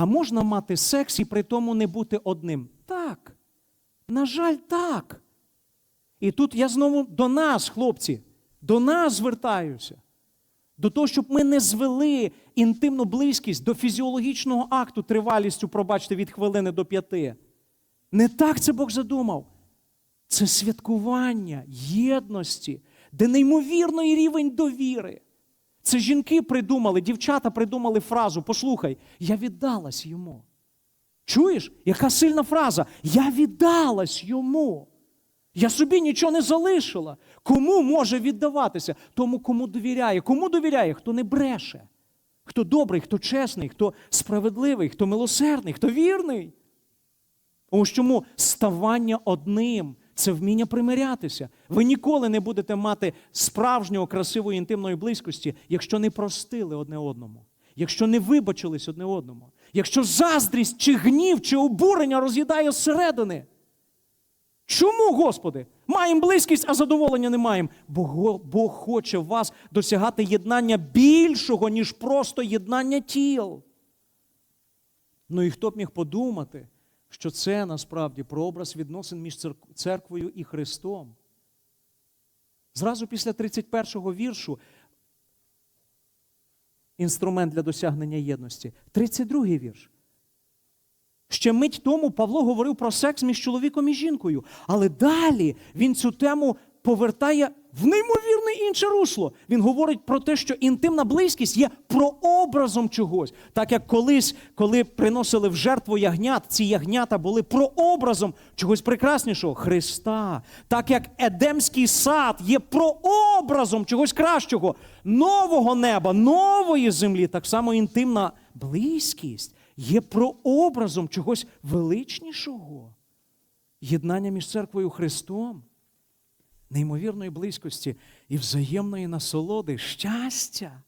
А можна мати секс і при тому не бути одним? Так. На жаль, так. І тут я знову до нас, хлопці, до нас звертаюся. До того, щоб ми не звели інтимну близькість до фізіологічного акту тривалістю, пробачте, від хвилини до п'яти. Не так це Бог задумав. Це святкування єдності, де неймовірний рівень довіри. Це жінки придумали, дівчата придумали фразу: послухай, я віддалась йому. Чуєш, яка сильна фраза? Я віддалась йому. Я собі нічого не залишила. Кому може віддаватися? Тому, кому довіряє. Кому довіряє? Хто не бреше, хто добрий, хто чесний, хто справедливий, хто милосердний, хто вірний. Ось чому ставання одним це вміння примирятися. Ви ніколи не будете мати справжнього красивої інтимної близькості, якщо не простили одне одному, якщо не вибачились одне одному, якщо заздрість, чи гнів, чи обурення роз'їдає зсередини. Чому, Господи? Маємо близькість, а задоволення не маємо. Бо Бог хоче вас досягати єднання більшого, ніж просто єднання тіл. Ну і хто б міг подумати, що це насправді прообраз відносин між церквою і Христом. Зразу після 31-го віршу інструмент для досягнення єдності. 32-й вірш. Ще мить тому Павло говорив про секс між чоловіком і жінкою, але далі він цю тему повертає в неймовірне інше русло. Він говорить про те, що інтимна близькість є прообразом чогось. Так як колись, коли приносили в жертву ягнят, ці ягнята були прообразом чогось прекраснішого Христа. Так як Едемський сад є прообразом чогось кращого, нового неба, нової землі, так само інтимна близькість є прообразом чогось величнішого. Єднання між церквою Христом, неймовірної близькості і взаємної насолоди, щастя.